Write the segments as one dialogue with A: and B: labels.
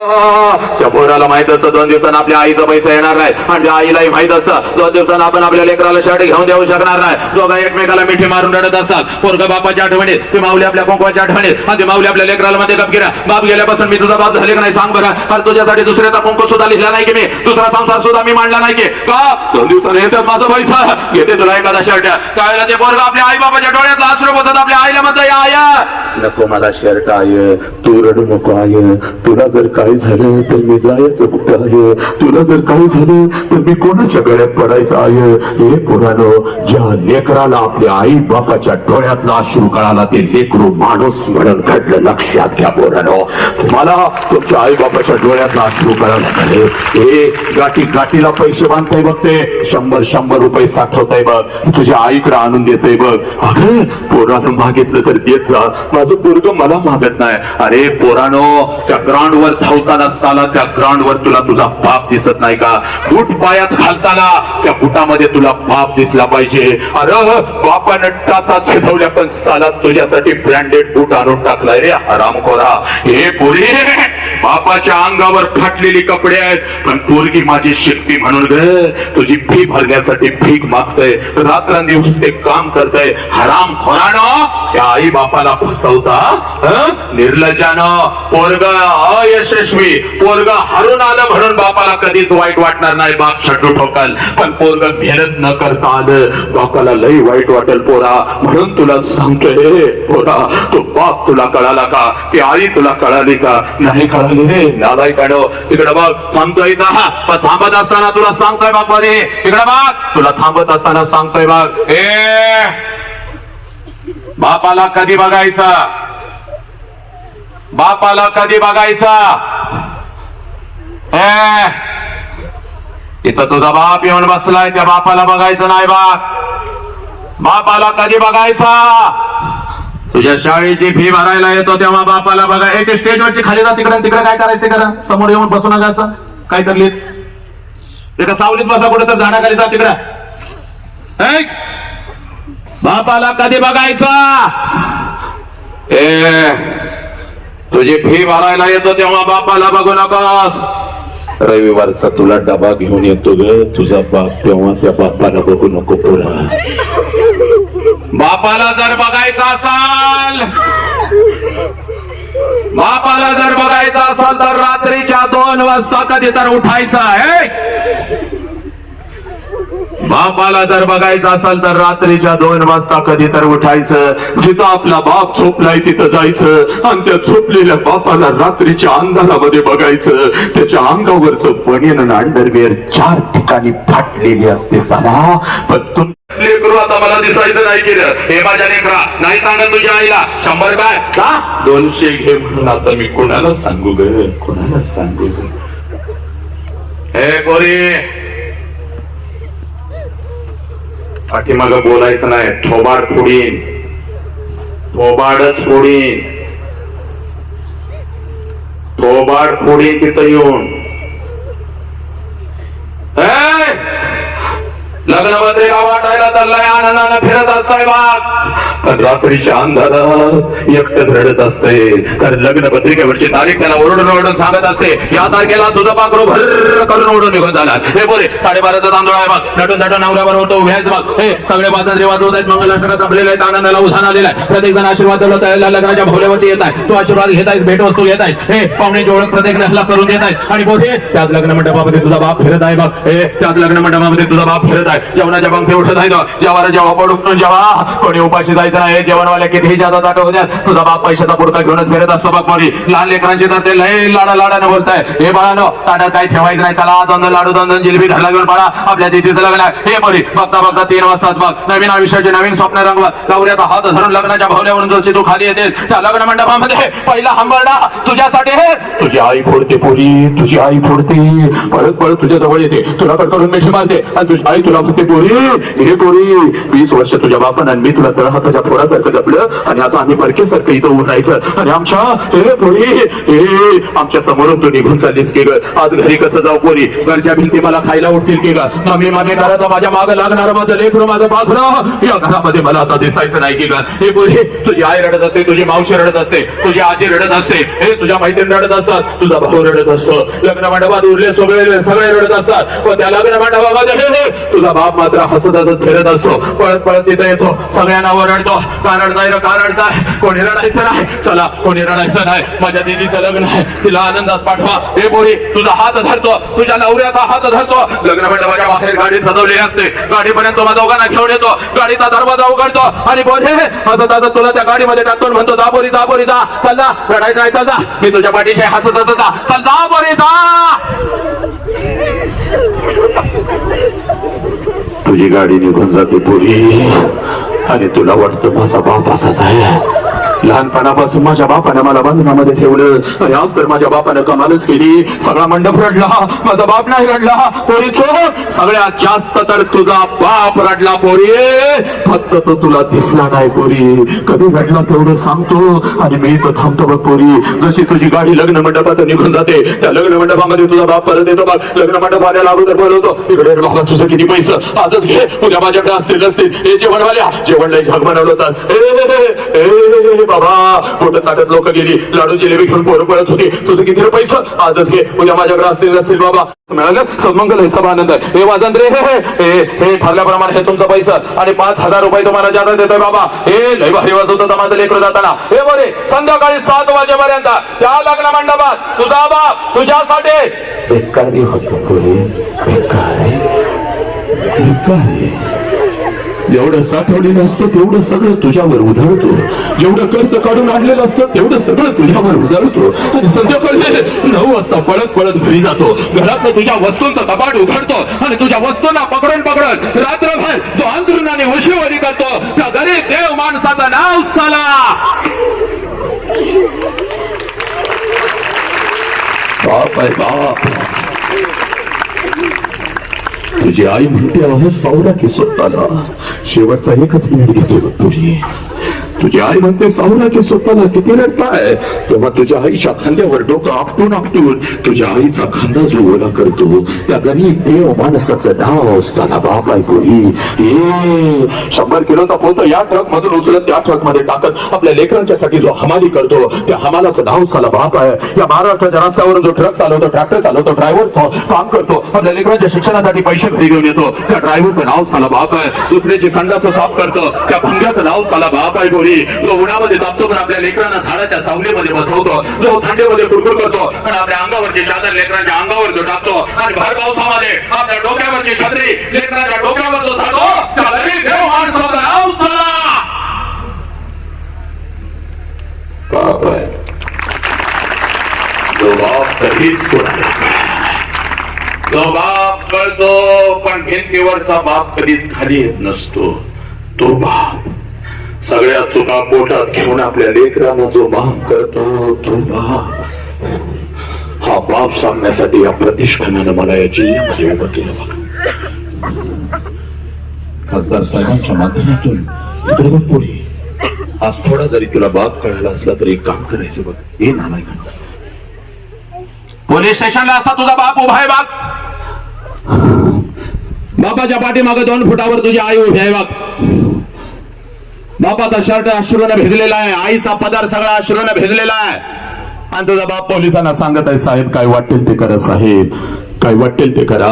A: Oh. त्या पोराला माहीत असतं दोन दिवसांना आपल्या आईचा पैसा येणार नाही. आणि त्या आईलाही माहीत असतं दोन दिवसांना आपण आपल्या लेकराला शर्ट घेऊन देऊ शकणार नाही. दोघा एकमेकाला मिठी मारून रडत असतात. पोरग बापाच्या आठवणीत ते माऊली आपल्या कोंकवाच्या आठवणीत आणि ते माऊली आपल्या लेकराला मध्ये गप गिरा. बाप गेल्यापासून मी तुझा बाप झाले का नाही सांग बरं. अरे तुझ्यासाठी दुसऱ्याचा कुंकू सुद्धा लिहिला नाही की मी. दुसरा संसार सुद्धा मी मांडला नाही की. का? दोन दिवसाने येतात माझा पैसा. घेते तुला एखादा शर्ट त्यावेळेला ते पोरग आपल्या आई बाबाच्या डोळ्यात आश्रू बसत आपल्या आईला म्हणतो या नको मला शर्ट आय तू रडू नको आय तुला जर काही झालं तर मी जायचं कुठं आहे? तुला जर काही झालं तर मी कोणाच्या गळ्यात पडायचं आहे? हे पुरानो ज्या लेकराला आपल्या आई बापाच्या डोळ्यातला अश्रू कळाला ते लेकरू माणूस म्हणून घडलं. लक्षात घ्या पोरानो तुम्हाला तुमच्या आई बापाच्या डोळ्यातला अश्रू कळाला झाले हे गाठी गाठीला पैसे बांधताय बघ ते. शंभर शंभर रुपये साठवताय बघ. तुझ्या आईकडे आणून देतय बघ. अरे पोरानं मागितलं तर देत जा. माझं पोरग मला मागत नाही. अरे पोरानो त्या ग्राउंड वर धावताना साला त्या ग्राउंडवर तुला तुझा बाप दिसत नाही का? बूट पायात घालताना त्या बुटामध्ये तुला बाप दिसला पाहिजे. अरे बापानं टाचा शिजवल्या पण साला तुझ्यासाठी ब्रँडेड बूट आणून टाकलाय रे. हरामखोरा हे पोरी बापाच्या अंगावर फाटलेली कपडे आहेत पण पोरगी माझी शिकती म्हणून ग. तुझी फी भरण्यासाठी भीक मागतय. रात्रंदिवस ते काम करतय. हराम खोरानं त्या आई बापाला फसवता हं? निर्लज्जानं. पोरग अयशस्वी. पोरग हरून आलं म्हणून बापाला कधीच वाईट वाटणार नाही. बाप छटू ठोकल. पण पोरग मेहनत न करता आलं. बापाला लई वाईट वाटेल पोरा. म्हणून तुला सांगतोय पोरा तो बाप तुला कळाला का? ती आई तुला कळाली का? नाही कळाली रे नालाय काढो इकडे बघ थांबतोय का पण थांबत असताना तुला सांगतोय बाप रे इकडे बघ तुला थांबत असताना सांगतोय बाप ए बापाला कधी बघायचा? बापाला कधी बघायचा? इथं तुझा बाप येऊन बसलाय त्या बापाला बघायचं नाही बाप. बापाला कधी बघायचा? तुझ्या शाळेची फी भरायला येतो तेव्हा बापाला बघा. एक स्टेजवरची खाली जा तिकडे तिकडे काय करायचं ते करा. समोर येऊन बसू नका असं. काय करलीत? एका सावलीत बसा कुठे तर झाडाखाली जा तिकडे. बापाला कधी बघायचा? ए! तुझी फी भरायला येतो तेव्हा बापाला बघू नकोस. रविवारचा तुला डबा घेऊन येतो ग. तुझा बाप तेव्हा त्या बापाला बघू नको पुरा. बापाला जर बघायचा असाल बापाला जर बघायचा असाल तर रात्रीच्या दोन वाजता कधी तर उठायचं आहे. बापाला जर बघायचं असेल तर रात्रीच्या दोन वाजता कधी तर उठायचं. जिथं आपला बाप झोपलाय तिथं जायचं. आणि त्या झोपलेल्या बापाला रात्रीच्या अंधारामध्ये बघायचं. त्याच्या अंगावरचं बनियन अंडरवेअर चार ठिकाणी फाटलेली असते. साला पण तू लेकरू आता मला दिसायचं नाही केलं हे माझ्या लेकरा नाही सांगत तुझ्या आईला. शंभर काय का दोनशे घे म्हणून आता मी कोणाला सांगू ग? कोणाला सांगू ग? हे पोरी पाठीमाग बोलायचं नाही. थोबाड फोडीन. थोबाडच फोडीन. थोबाड फोडीन तिथं येऊन. लग्न पत्रिका वाटायला चाललाय? आनंदानं फिरत असताय बाग पण रात्रीच्या अंधारात एकटच रडत असते. तर लग्न पत्रिकेवरची तारीख त्याला ओरडून ओरडून सांगत असते. या तारखेला तुझं पाखरू भर करून ओढून निघून जाणार. हे बोले साडेबाराचा तांदूळ आहे बघ. नटून नटून नवऱ्यावर होतो व्याज बघ. हे सगळे बाजार वाजवत आहेत. मंगल संपलेले आहेत. आनंदाला उधाण आलेला आहे. प्रत्येक जण आशीर्वाद देत लग्नाच्या भोवल्यावरती येत आहे. तो आशीर्वाद घेत आहे भेटवस्तू येत आहे हे पाहुण्याची ओळख प्रत्येक नसला करून देत आहे आणि बोरे त्याच लग्न मंडपामध्ये तुझा बाप फिरत आहे बघ. हे त्याच लग्न मंडपामध्ये तुझा बाप फिरत आहे. जेवणाच्या पंक्ती उठत नाही जेवायला जेव्हा पडून जेव्हा कोणी उपाशी जायचं नाही. जेवणवाल्या कितीही जादा दाट होत्या तुझा बाप पैशाचा पुरता घेऊनच फिरत असतो बाप मोरी लहान लेकरांची तर ते लय लाडा लाडानं बोलताय. हे बाळानो ताटात काही ठेवायचं नाही. चला दोन लाडू दोन दोन जिलेबी घरला घेऊन बाळा आपल्या दिदीचं लग्न आहे. हे मोरी बघता बघता तीन वाजताच बघ. नवीन आयुष्याचे नवीन स्वप्न रंगवत. गौऱ्याचा हात धरून लग्नाच्या भावल्यावरून जशी तू खाली येतेस त्या लग्न मंडपामध्ये पहिला हंबरडा तुझ्यासाठी हे तुझी आई फोडते पोरी तुझी आई फोडते. परत परत तुझ्या जवळ येते. तुला कडकडून मिठी मारते. आणि तुझी आई तुला म्हणते पोरी हे पोरी वीस वर्ष तुझ्या बापानं आणि मी तुला तळहा तुझ्या थोरासारखं जपलं आणि आता आम्ही परकेसारखं इथं उभं राहायचं आणि आमच्या हे पोरी हे आमच्या समोरून तू निघून चाललीस की ग आज घरी कसं जाऊ पोरी घरच्या भिंती मला खायला उठतील की ग मी मामी करत माझ्या मागं लागणार माझं लेकरू माझं पाखरं या घरामध्ये मला आता दिसायचं नाही की ग हे पोरी तुझी आई रडत असे तुझी मावशी रडत असे तुझी आजी रडत असे हे तुझ्या मैत्रीण रडत असतात तुझा भाऊ रडत असतो. लग्न मंडपात उरले सगळे सगळे रडत असतात. पण त्या लग्न मंडपामध्ये हे, हे, बाप मात्र हसत हसत फिरत असतो. पळत पळत तिथे येतो. सगळ्यांना ओरडतो. कारण नाही कारण काय? कोणी रडायचं नाही. चला कोणी रडायचं नाही. माझ्या दिदीचं लग्न आहे. तिला आनंदात पाठवा. हे पोरी तुझा हात धरतो. तुझ्या नवऱ्याचा हात धरतो. लग्न मंडपाच्या बाहेर गाडी सजवलेली असते. गाडीपर्यंत तुम्हा दोघांना घेऊन येतो. गाडीचा दरवाजा उघडतो. आणि बोले हसत हसत तुला त्या गाडीमध्ये टाकतो म्हणतो जा बोरी जा बोरी जा. चल जा. रडायचं नाही चल जा. मी तुझ्या पाठीशी हसत हसत जा चल जा बोरी जा. तुझी गाडी निघून जाते पुरी. आणि तुला वाटतं माझा बाप असाच आहे. लहानपणापासून माझ्या बापानं मला बंधनामध्ये ठेवलं. आणि आज तर माझ्या बापानं कमालच केली. सगळा मंडप रडला. माझा बाप नाही रडला. पोरी चो सगळ्यात जास्त तर तुझा बाप रडला पोरी. फक्त तो तुला दिसला नाही पोरी. कधी रडला तेवढं सांगतो. आणि मी तर थांबतो बघ पोरी. जशी तुझी गाडी लग्न मंडपात निघून जाते त्या लग्न मंडपामध्ये तुझा बाप परत येतो बघ. लग्न मंडप आल्याला अगोदर बोलवतो इकडे बाबा तुझं किती पैसे? आजच घे. उद्या माझ्याकडे असतील नसतील. हे जेवण वाल्या जेवण नाही झग बनवलं होतं बाबा. पोटं चाकत लोक गेली. लाडू जिलेबी घेऊन पोरं पळत होती. तुझं किती रे पैसे? आजच घे. उद्या माझ्याकडे असतील नसतील बाबा. मिळालं सन्मंगल हे सभा आनंद हे वाजन रे हे हे हे ठरल्याप्रमाणे हे तुमचा पैसा. आणि पाच हजार रुपये तुम्हाला जादा देतोय बाबा. हे लय भारी वाजवत होता माझं लेकरं जाताना. हे बरे संध्याकाळी सात वाजेपर्यंत. त्या लग्न मंडपात. तुझा बाप तुझ्यासाठी. बेकारी होतो बेकारी? बेकारी? जेवढं साठवलेलं असतं तेवढं सगळं तुझ्यावर उधळतो. जेवढं कर्ज काढून आणलेलं असतं तेवढं सगळं तुझ्यावर उधळतो. आणि संध्याकाळी नऊ वाजता पळत पळत घरी जातो. घरातलं तुझ्या वस्तूंचं कपाट उघडतो आणि तुझ्या वस्तूंना पकडून पकडून रात्रभर जो अंतरुणाने उशिवरी करतो त्या गरीब देव माणसाचं नाव साला. बाप आहे बाप. तुझी आई म्हणते अहो सावरा की स्वतःला शेवटचा एकच मिनिट घेतो तुझी तुझी आई म्हणते सावरा की स्वतःला किती रडताय? तेव्हा तुझ्या आईच्या खांद्यावर डोकं आपटून आपटून तुझ्या आईचा खांदा जो ओला करतो. त्या गरीब देव माणसाचं नाव साला बाप आहे शंभर किलोचा पोत या ट्रक मधून उचलत त्या ट्रकमध्ये टाकत आपल्या लेकरांच्यासाठी जो हमाली करतो त्या हमालाचं नाव साला बाप आहे या महाराष्ट्राच्या रस्त्यावरून जो ट्रक चालवतो ट्रॅक्टर चालवतो ड्रायव्हर काम करतो आपल्या लेकरांच्या शिक्षणासाठी पैसे घरी घेऊन येतो. त्या ड्रायव्हरचं नाव साला बाप आहे दुसऱ्याची संडास साफ करतो. त्या भंग्याचं नाव साला बाप आहे बोरी जो उन्हामध्ये तापतो पण आपल्या लेकरांना झाडाच्या सावलीमध्ये बसवतो जो थंडीमध्ये कुरकुर करतो आणि आपल्या अंगावरची चादर लेकरांच्या अंगावर जो टाकतो आणि भर पावसामध्ये आपल्या डोक्यावरची छत्री लेकरांच्या डोक्यावर जो झाडतो त्या गरीब देव नाव बाप आहे बाप कधीच कोणाला जो बाप कळतो पण भिंतीवरचा बाप कधीच खाली येत नसतो. तो बाप सगळ्या चुका पोटात घेऊन आपल्या लेकरांना जो माफ करतो तो बाप हा बाप सांगण्यासाठी या प्रतिष्ठानानं मला या जिल्ह्यामध्ये उभं केलं बघ. खासदार साहेबांच्या माध्यमातून पुढे. आज थोडा जरी तुला बाप कळाला असला तरी एक काम करायचं बघ. हे नाना पोलीस स्टेशनला असा तुझा बाप उभा आहे बाग बापाच्या पाठीमागे दोन फुटावर तुझी आई उभी आहे बाग बापाचा शर्ट अश्रूने भिजलेला आहे. आईचा पदार सगळा अश्रूने भिजलेला आहे. आणि तुझा बाप पोलिसांना सांगत आहे साहेब काय वाटेल ते करत साहेब. काय वाटेल ते करा.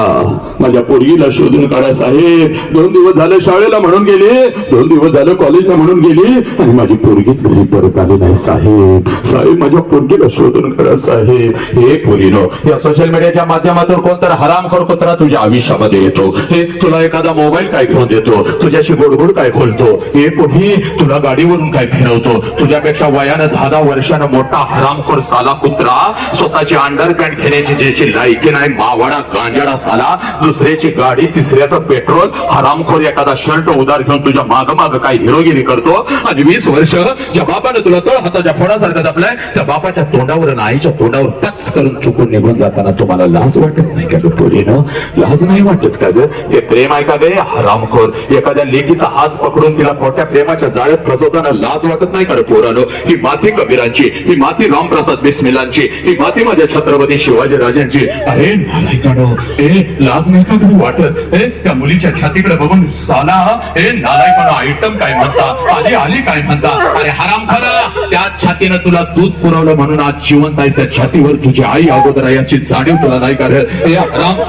A: माझ्या पोरगीला शोधून काढा साहेब. दोन दिवस झाले शाळेला म्हणून गेले. दोन दिवस झाले कॉलेजला म्हणून गेली. आणि माझी पोरगीच घरी परत आली नाही साहेब. साहेब माझ्या पोरगीला शोधून काढा साहेब. हे पोरीनो या सोशल मीडियाच्या माध्यमातून कोणतर हराम कुत्रा तुझ्या आयुष्यामध्ये येतो. हे तुला एखादा मोबाईल काय घेऊन देतो? तुझ्याशी गोडगोड काय बोलतो? हे कोणी तुला गाडीवरून काय फिरवतो? तुझ्यापेक्षा वयानं दहा दहा वर्षानं मोठा हरामखोर साला कुत्रा स्वतःची अंडरपॅन्ट घेण्याची ज्याची लायकी नाही माव आवाडा गांजाडा झाला दुसऱ्याची गाडी तिसऱ्याचं पेट्रोल हरामखोर एखादा शर्ट उदार घेऊन तुझ्या माग माग काय हिरोगिरी करतो. आणि वीस वर्ष ज्या बापाने तुला तळ हाताच्या फोडासारखा जपलाय त्या बापाच्या तोंडावर आणि आईच्या तोंडावर टक्स करून चुकून निघून जाताना तुम्हाला लाज वाटत नाही का ग पोरीनं? लाज नाही वाटत का ग? हे प्रेम आहे का गे? हरामखोर. एखाद्या लेकीचा हात पकडून तिला खोट्या प्रेमाच्या जाळ्यात फसवताना लाज वाटत नाही का पोरानो? ही माती कबीरांची ही माती रामप्रसाद बिस्मिलांची ही माती माझ्या छत्रपती शिवाजी राजांची अरे नालायकानो ए लाज नाही का तुम्ही वाटत? ए त्या मुलीच्या छातीकडे बघून साला ए नालायपणा आयटम काय म्हणता? आली आली काय म्हणता? अरे हराम खरं छातीनं तुला दूध पुरवलं म्हणून आज जिवंत आहे त्या छातीवर तुझी आई अगोदर आहे याची जाणीव तुला नाही का रे ए हराम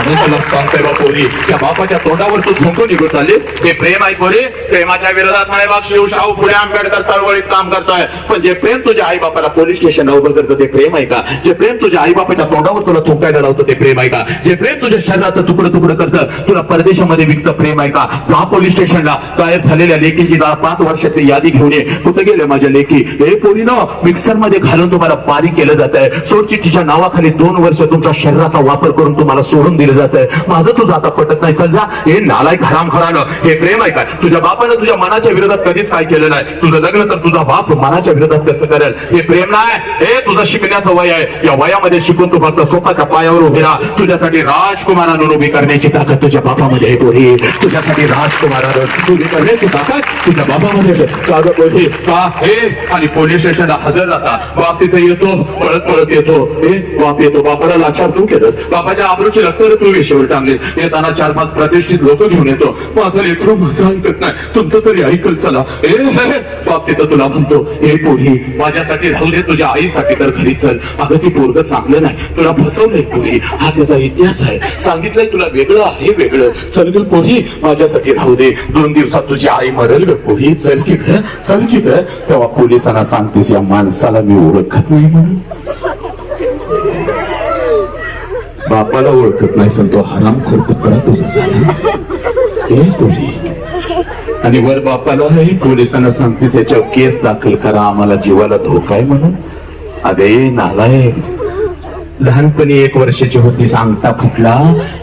A: म्हणून तुला सांगतोय बा पोरी त्या बापाच्या तोंडावर तू झोंको निघून आली ते प्रेम आहे पोरी प्रेमाच्या विरोधात म्हणे बाप शिवशाहू पुढे आंबेडकर चळवळीत काम करताय. पण जे प्रेम तुझ्या आई बापाला पोलीस स्टेशनला उभं करतं ते प्रेम आहे का? जे प्रेम तुझ्या आई बापाच्या तोंडावर तुला थोकायला लावतं ते प्रेम आहे का? जे प्रेम तुझ्या शरीराचं तुकडं तुकडं करतं तुला परदेशामध्ये विकतं प्रेम आहे का? जा पोलीस स्टेशनला गायब झालेल्या लेकींची जा पाच वर्षाची यादी घेऊन ये. कुठे गेले माझ्या लेखी? हे पोरीनो मिक्सरमध्ये घालून तुम्हाला पारी केलं जात आहे सोडची तिच्या नावाखाली दोन वर्ष तुमच्या शरीराचा वापर करून तुम्हाला सोडून दिलं जात आहे माझं तुझं आता पटत नाही. चल जा. हे नालायक हराम खरानं हे प्रेम आहे का? तुझ्या बापानं तुझ्या मनाच्या विरोधात कधीच काय केलं नाही. तुझं लग्न तर तुझा बाप मनाच्या विरोधात कसं करेल? हे प्रेम नाही. हे तुझं शिकण्याचं वय आहे. या वयामध्ये शिकून तू फक्त स्वतःच्या पायावर उभी राहा. तुझ्यासाठी राजकुमारानं उभी करण्याची ताकद तुझ्या बापामध्ये आहे पोरी. तुझ्यासाठी राजकुमारानं उभी करण्याची ताकद तुझ्या बापामध्ये ताकद का पोरी. का? हे? आणि पोलीस स्टेशनला हजर जाता बाप तिथे येतो पळत पळत येतो. हे? बाप येतो. बापाला लाचार तू केलंस. बापाच्या आबरूची रक्तर तू विषयावर टांगले येताना चार पाच प्रतिष्ठित लोक घेऊन येतो. माझं लेकरू माझं ऐकत नाही. तुमचं तरी ऐकल चला. ए हे, बाप तिथं तुला म्हणतो हे पोरी माझ्यासाठी राहू दे. तुझ्या आईसाठी तर घरी चल. अगं ती पोरग चांगलं नाही. तुला फसवलंय पोरी. हा त्याचा इतिहास आहे. सांगितलंय तुला वेगळं आहे वेगळं. चल ग पोरी माझ्यासाठी राहू दे. दोन दिवसात तुझी आई मरेल ग पोरी. चल की चल की येतं तेव्हा पोलिसांना सांगतेस या माणसाला मी ओळखत नाही म्हणून बापाला ओळखत नाही सांगतो तो हरामखोर कुत्रा तुझा झाला आणि वर बापाला हे पोलिसांना सांगतेस याच्यावर केस दाखल करा आम्हाला जीवाला धोका आहे म्हणून अगे नालाय लहानपणी एक वर्षाची होती अंगठा फुटला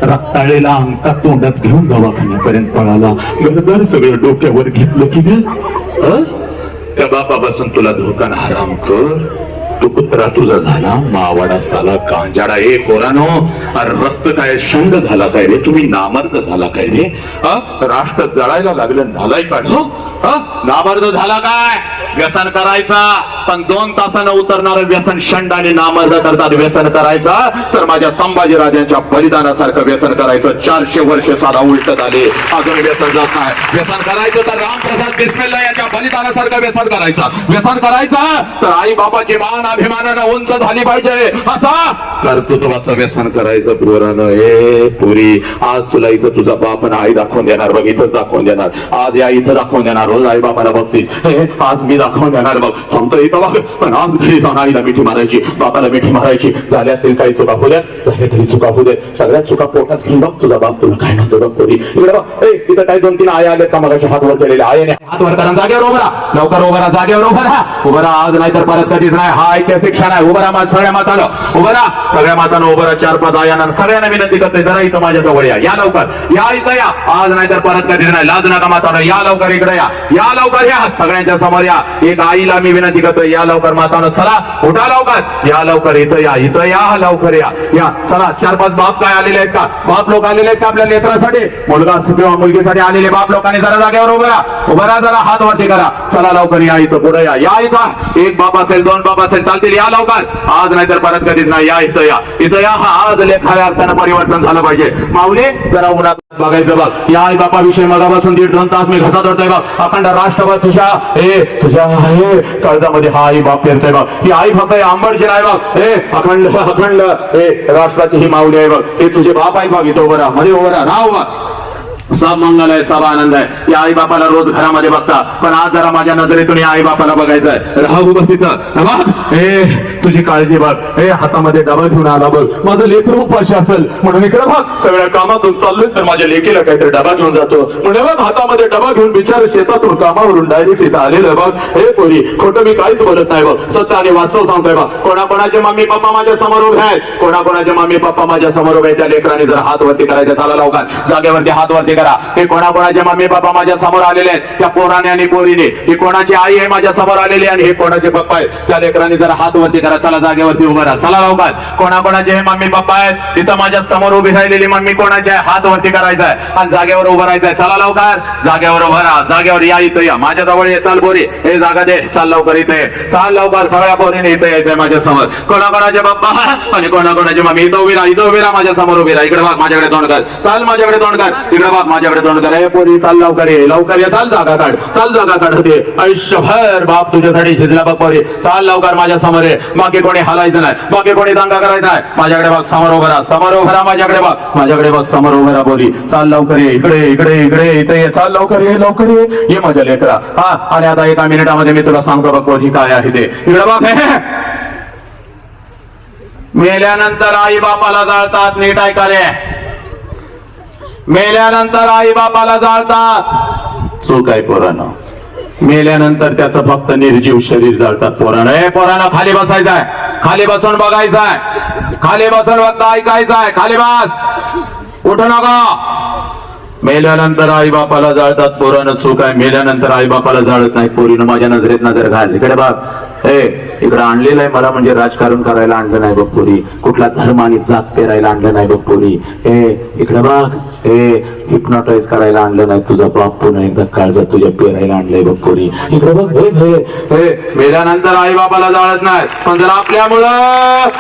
A: रक्ताळेला अंगठा तोंडात घेऊन दवाखान्यापर्यंत पळाला घरभर सगळं डोक्यावर घेतलं की ग त्या बापापासून तुला धोका हराम कर तू कुत्रा तुझा झाला मावाडा साला कांजाडा ए कोरानो रक्त काय शंड झाला काय रे? तुम्ही नामर्द झाला काय रे? राष्ट्र जळायला लागलं नालाय काढ नामर्द झाला काय? व्यसन करायचा पण दोन तासानं उतरणार व्यसन शंड आणि नामर्द करतात व्यसन करायचा. तर माझ्या संभाजीराजांच्या बलिदानासारखं व्यसन करायचं. चारशे वर्ष साधा उलट झाले अजून व्यसन जात नाही. व्यसन करायचं तर रामप्रसाद बिस्मिल्ला यांच्या बलिदानासारखं व्यसन करायचं. व्यसन करायचं तर आई बाबाची मान अभिमानानं उंच झाली पाहिजे. असा कर्तृत्वाचं व्यसन करायचं पोरानं ए पुरी आज तुला इथं तुझा बाप आई दाखवून देणार. बघ इथंच दाखवून देणार. आज या इथं दाखवून देणार. रोज आई बाबाला बघतीस आज मी दाखवून देणार बघ. सांगतो इथं बघ पण आज घरी जाऊन आईला मिठी मारायची बापाला मिठी मारायची. झाल्या असतील काही चुका होऊ द्या. झाल्या तरी चुका होऊ दे. सगळ्यात चुका पोटात घेऊन बघ तुझा बाप तुला काय म्हणतो बघ पोरी इकडे बघ. ए तिथं काही दोन तीन आया आल्यात का मग हात वर केलेले. आयाने हात वर करा. जागेवर उभं लवकर उभं जागेवर उभं राहा. उभं आज नाही तर परत कधीच नाही. हा ऐतिहासिक क्षण आहे. उभं राहा मा- सगळ्या मातानं. उभं राहा. सगळ्या मातानं उभं राहा. चार पाच आयानं सगळ्यांना विनंती करते जरा इथं माझ्या जवळ या. या लवकर. या इथं या. आज नाही तर परत कधीच नाही. लाज नका मातानं. या लवकर इकडे या. या लवकर या. सगळ्यांच्या समोर या. एक आईला मी विनंती करतोय या लवकर मातानं चला उठा लवकर. या लवकर इथं या इथं या लवकर या. या चला चार पाच बाप काय आलेले आहेत का? बाप लोक आलेले आहेत का आपल्या लेकरासाठी मुलगा किंवा मुलगीसाठी आलेले बाप लोकांनी जरा जागेवर उभं राहा. उभं राहा जरा हात वरती करा. चला लवकर या इथं पुढे या. या इथं. एक बाप असेल दोन बाप असेल चालतील या लवकर. आज नाही तर परत कधीच नाही. या इथं या. इथं या. हा आज लेखाव्या अर्थानं परिवर्तन झालं पाहिजे. माऊली जरा उन्हात बघायचं बघ. या आई बापा बापाविषयी मगापासून दीड दोन तास मी घसा धरतोय बघ. अखंड राष्ट्रभर तुझ्या हे तुझ्या हे काळजामध्ये हा आई बाप फिरतोय बघ. ही आई फक्त आंबडची नाही बघ. हे अखंड अखंड हे राष्ट्राची ही माऊली आहे बघ. हे तुझे बाप आहे बघ. इथं उभं राहा. मध्ये उभं राहा. राहा उभा सब मंगल आहे सब आनंद आहे. या आई बापाला रोज घरामध्ये बघता. पण आज जरा माझ्या नजरेतून या आई बापाला बघायचंय राहू बघ तिथं. ए तुझी काळजी बघ. ए हातामध्ये डबा घेऊन आला बघ. माझं लेकर उपाशी असेल. म्हणून इकडे बघ. सगळ्या कामातून चाललोय तर माझ्या लेकीला काहीतरी डबा घेऊन जातो. म्हणजे बघ हातामध्ये डबा घेऊन बिचार शेतातून कामावरून डायरेक्ट इथं आलेलं बघ. हे पोरी खोटं मी काहीच बोलत नाही बघ. सत्य आणि वास्तव सांगतोय बघ. कोणाकोणाचे मम्मी पप्पा माझ्यासमोर उभे आहेत? कोणाकोणाचे मम्मी पप्पा माझ्यासमोर उभे आहेत? त्या लेकराने जर हात वरती करायचे. चला लवकर. जागेवरती हात वरती करा. हे कोणाकोणाचे मम्मी पप्पा माझ्यासमोर आलेले आहेत त्या पोराने आणि पोरीने ही कोणाची आई आहे माझ्यासमोर आलेली आणि हे कोणाचे पप्पा आहेत त्या लेकरांनी जरा हात वरती करा चला जागेवरती उभं राहा. चला लवकर. कोणाकोणाचे हे मम्मी पप्पा आहेत तिथं माझ्यासमोर उभी राहिलेली मम्मी कोणाची आहे? हात वरती करायचा आहे आणि जागेवर उभं राहायचंय चला लवकर. जागेवर उभं राहा. जागेवर या इथं या. माझ्या जवळ ये. चाल पोरी. हे जागा दे. चाल लवकर इथे ये. चाल लवकर. सगळ्या पोरीने इथं यायचंय माझ्यासमोर. कोणाकोणाचे पप्पा आणि कोणाकोणाचे मम्मी इथं उभी राहा. इथं उभी राहा. माझ्यासमोर उभी राहा. इकडे बघ. माझ्याकडे तोंड कर. चाल माझ्याकडे तोंड कर. इकडे बघ. माझ्याकडे तोंड कर. हे पोरी चाल लवकर ये. लवकर ये चाल जागा काढ. चाल जागा काढ होते आयुष्यभर बाप तुझ्यासाठी शिजला बघ पोरी. चाल लवकर माझ्यासमोर ये. बाकी कोणी हलायचं नाही. बाकी कोणी दंगा करायचा नाही. माझ्याकडे बघ समोर उभं राहा. समोर उभं माझ्याकडे बघ. माझ्याकडे बघ समोर उभं पोरी. चाल लवकर ये. इकडे इकडे इकडे इथे ये. चाल लवकर ये लवकर ये. ये माझ्या लेकरा. हा आणि आता एका मिनिटामध्ये मी तुला सांगतो बघ पोरी काय आहे ते. इकडे बघ. हे. मेल्यानंतर आई बापाला जाळतात नीट ऐकाले मेल्यानंतर आई बापाला जाळतात. चूक आहे पोरानं. मेल्यानंतर त्याचं फक्त निर्जीव शरीर जाळतात पोरानं. हे पोरानं खाली बसायचंय खाली बसून बघायचंय खाली बसून फक्त ऐकायचंय खाली बस. उठू नका. मेल्यानंतर आई बापाला जाळतात पोरानं. चूक आहे. मेल्यानंतर आई बापाला जाळत नाही. पोरीनं माझ्या नजरेत नजर घाल. इकडे बघ. ए इकडे आणलेलं आहे मला म्हणजे राजकारण करायला आणलं नाही बघ पोरी. कुठला धर्म आणि जात पेरायला आणलं नाही बघ पोरी. ए इकडे बघ. ए हिप्नोटाईज करायला आणलं नाही. तुझा बाप पुन्हा एकदा काळजा तुझ्या पेरायला आणलंय बघ कोणी इकडे बघ हे हे मेल्यानंतर आई बापाला जाळत नाही. पण जर आपल्यामुळं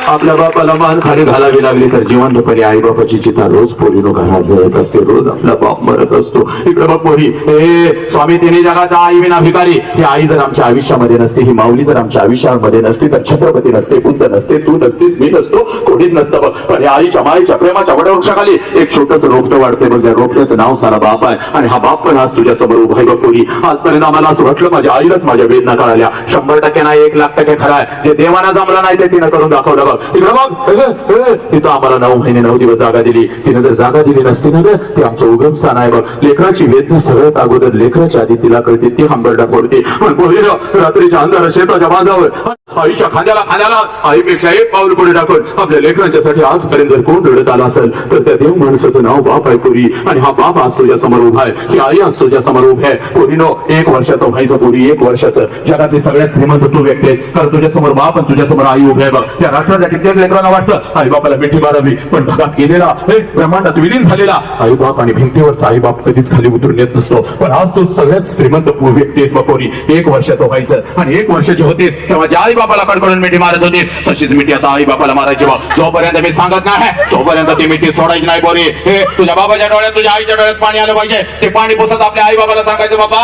A: आपल्या बापाला मान खाली घालावी लागली तर जिवंतपणे आई बापाची चिता रोज पोरीनो घरात जळत असते. रोज आपला बाप मरत असतो. इकडे बघ पोरी. हे स्वामी तिने जगाचा आई विना भिकारी. ही आई जर आमच्या आयुष्यामध्ये नसते ही माऊली जर आमच्या आयुष्यामध्ये नसती तर छत्रपती नसते बुद्ध नसते तू नसतीस मी नसतो कोणीच नसतं बघ. पण या आईच्या माईच्या प्रेमाच्या वडवृक्षाखाली एक छोटस रोपटं वाढते बघ. रोपट आपल्याचं नाव सारा बाप आहे. आणि हा बाप पण आज तुझ्या समोर उभा आहे कोणी पोरी. आजपर्यंत आम्हाला असं वाटलं माझ्या आईलाच माझ्या वेदना कळाल्या. शंभर टक्के नाही एक लाख टक्के खरा आहे. जे देवाना जमला नाही ते तिनं करून दाखवलं बघ. इकडे बघ. तिथं आम्हाला नऊ महिने नऊ दिवस जागा दिली. तिनं जर जागा दिली नसती ना ते आमचं उगम स्थान आहे बघ. लेकराची वेदना सगळ्यात अगोदर लेकराच्या आधी तिला कळते ती हंबरडा फोडते. पण पोरीनं रात्रीच्या अंधारा शेताच्या बांधावर. आईच्या खांद्याला खांद्याला आईपेक्षा एक पाऊल पुढे टाकून आपल्या लेकरांच्यासाठी आजपर्यंत जर कोण रडत आला असेल तर त्या देव माणसाचं नाव बाप आहे पोरी. आणि हा बाप आज तुझ्या समोर उभा आहे ही आई आज तुझ्या समोर उभी आहे पोरीनो एक वर्षाचं व्हायचं पोरी एक वर्षाचं. जगातली सगळ्यात श्रीमंत तू व्यक्ती आहेस. कारण तुझ्या समोर बाप आणि तुझ्या समोर आई उभे आहे बघ. त्या राष्ट्राच्या कित्येक लेकरांना वाटतं आई बापाला मिठी मारावी पण भागात गेलेला हे ब्रह्मांडात विलीन झालेला आई बाप आणि भिंतीवरचा आई बाप कधीच खाली उतरून येत नसतो. पण आज तू सगळ्यात श्रीमंत व्यक्ती आहेस बघ एक वर्षाचं व्हायचं आणि एक वर्षाची होतीस तेव्हा ज्या आई बापाला कडकडून मिठी मारत होतीस तशीच मिठी आता आई बापाला मारायची बा जोपर्यंत मी सांगत नाही तोपर्यंत ती मिठी सोडायची नाही पोरी. हे तुझ्या बाबाच्या डोळ्यात तुझ्या आईच्या डोळ्यात पाणी आलं पाहिजे. ते पाणी पोसत आपल्या आई बाबाला सांगायचं बाबा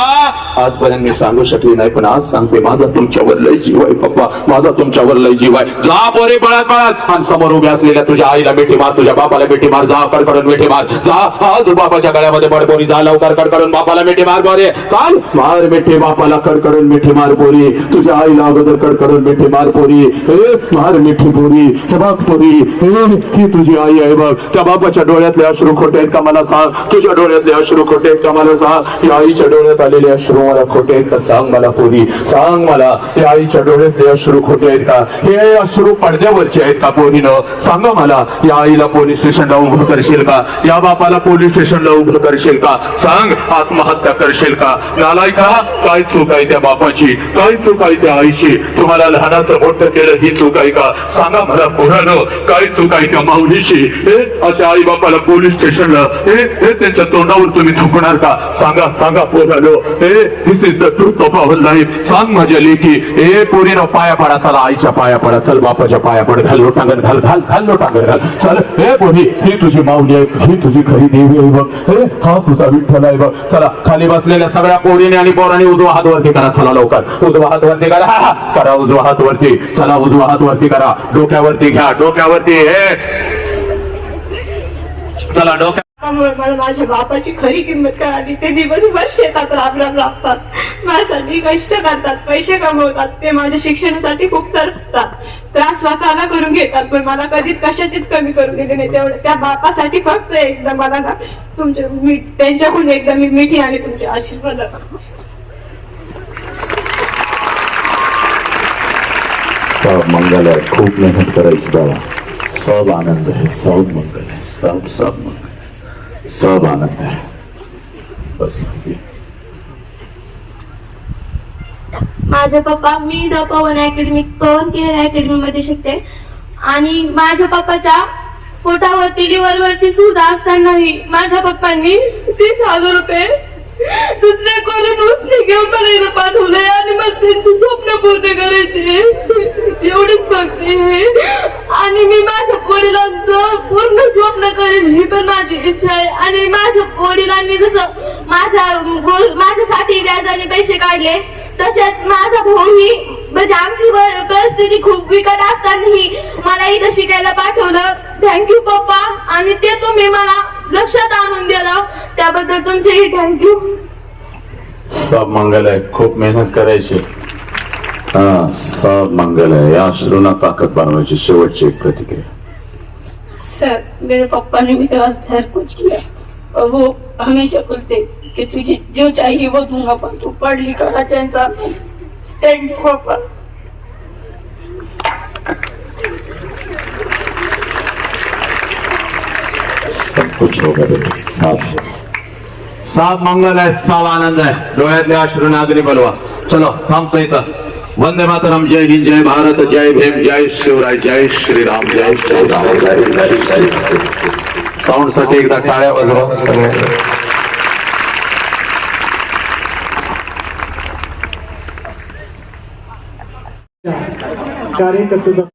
A: आजपर्यंत मी सांगू शकली नाही पण आज सांगते माझा तुमच्यावर लय जीव आहे पप्पा. माझा तुमच्यावर लय जीव आहे. जा पोरी पळत पळत. आणि समोर उभ्या असलेल्या तुझ्या आईला मिठी मार तुझ्या बापाला मिठी मार जा कडकडून मिठी मार. जा आज बापाच्या गळ्यामध्ये बडबोरी जा लवकर कडकडून बापाला मिठी मार पोरी. चाल मार मिठी बापाला कडकडून मिठी मार पोरी. तुझ्या आईला अगोदर कडकडून मिठी मार पोरी. मार मिठी पोरी. हे बघ पोरी. ही तुझी आई आहे बघ. त्या बापाच्या डोळ्यातले अश्रू खोटे आहेत का मला सांग. तुझ्या डोळ्यातले अश्रू खोटे आहेत का मला सांग या आईच्या डोळ्यात आलेले अश्रू मला खोटे आहेत का? सांग मला पोरी. सांग मला या आईच्या डोळ्यातले अश्रू खोटे आहेत का? हे अश्रू पडद्यावरचे आहेत का पोरीनं? सांगा मला या आईला पोलीस स्टेशनला उभं करशील का? या बापाला पोलीस स्टेशनला उभं करशील का? सांग आत्महत्या करशील का? नालायका काय चूक आहे त्या बापाची? काय चूक आहे त्या आईची? तुम्हाला लहानाचं मोठं केलं ही चूक आहे का? सांगा मला पोरानं काय चूक आहे त्या माऊलीची? हे अशा आई बापाला पोलीस स्टेशनला हे हे त्यांच्या तोंडावर तुम्ही थुकणार का? सांगा सांगा पोरानो. हे this is the truth of our life सांग माझ्या लेकी हे पोरीनं पाया पडा चला आईच्या पाया पडा. चल बापाच्या पाया पड. घाल लोटांगण घाल घाल घाल लोटांगण घाल. चल हे पोरी ही तुझी माऊली आहे. ही तुझी खरी देवी आहे बघ. हे हा तुझा विठ्ठल आहे बघ. चला खाली बसलेल्या सगळ्या पोरीने आणि पोराने उजवा हात वरती करा. चला लवकर. उजवा हात वरती करा. हा. करा उजवा हात वरती. चला उजवा हात वरती करा. डोक्यावरती घ्या. डोक्यावरती हे चला डोक्या
B: त्यामुळे मला माझ्या बापाची खरी किंमत कळाली. ते दिवसभर शेतात राब राब राबतात. माझ्यासाठी कष्ट करतात पैसे कमवतात. ते माझ्या शिक्षणासाठी खूप तरसतात. त्रास स्वतःला करून घेतात पण मला कधीच कशाचीच कमी करून दिली नाही. तेवढं त्या बापासाठी फक्त एकदा मला ना तुमचे मी त्यांच्याकडून एकदा मी मिठी आणि तुमचे आशीर्वाद
C: सब मंगल है खूप मेहनत करायची सब आनंद है सब मंगल है सब सब मंगल. सब आनंद है बस
D: माझे पप्पा मी the Pawan academy Pawan care academy मध्ये शिकते. आणि माझ्या पप्पाच्या पोटावरती लिव्हरवरती सुद्धा असतानाही माझ्या पप्पांनी तीस हजार रुपये दुसऱ्या कोणी उसने घेऊन मला पाठवलंय आणि मग त्यांची स्वप्न पूर्ण करायची एवढीच बघते आणि मी माझ्या वडिलांचं पूर्ण स्वप्न करेन ही पण माझी इच्छा आहे. आणि माझ्या वडिलांनी जसं माझ्या माझ्यासाठी व्याजाने पैसे काढले तसेच माझा भाऊही म्हणजे आमची परिस्थिती खूप बिकट असतानाही मला इथं शिकायला पाठवलं. थँक्यू पप्पा आणि ते तुम्ही मला. लक्षात आणून दिलं. त्याबद्दल तुमचेही थँक्यू
C: सब मंगल है खूप मेहनत करायची. हा सब मंगल है या अश्रूंना ताकद बनवायची शेवटची एक प्रतिक्रिया.
D: सर मेरे पापा ने मेरा सर कुछ किया. और वो हमेशा बोलते कि तुझे जो चाहिए वो दूंगा पर तू पढ़ लिख कर अच्छा इंसान थैंक यू पापा
C: सब कुछ होगा बेटे
A: मंगल आहे सब आनंद आहे डोळ्यातल्या अश्रूने नागरी बलवा चलो थांबतो इथं वंदे मातरम जय हिंद जय भारत जय भीम जय शिवराय जय श्रीराम जय श्रीराम जय जय जय साऊंडसाठी एकदा टाळ्या वाजवा सगळे
E: कार्यकर्ते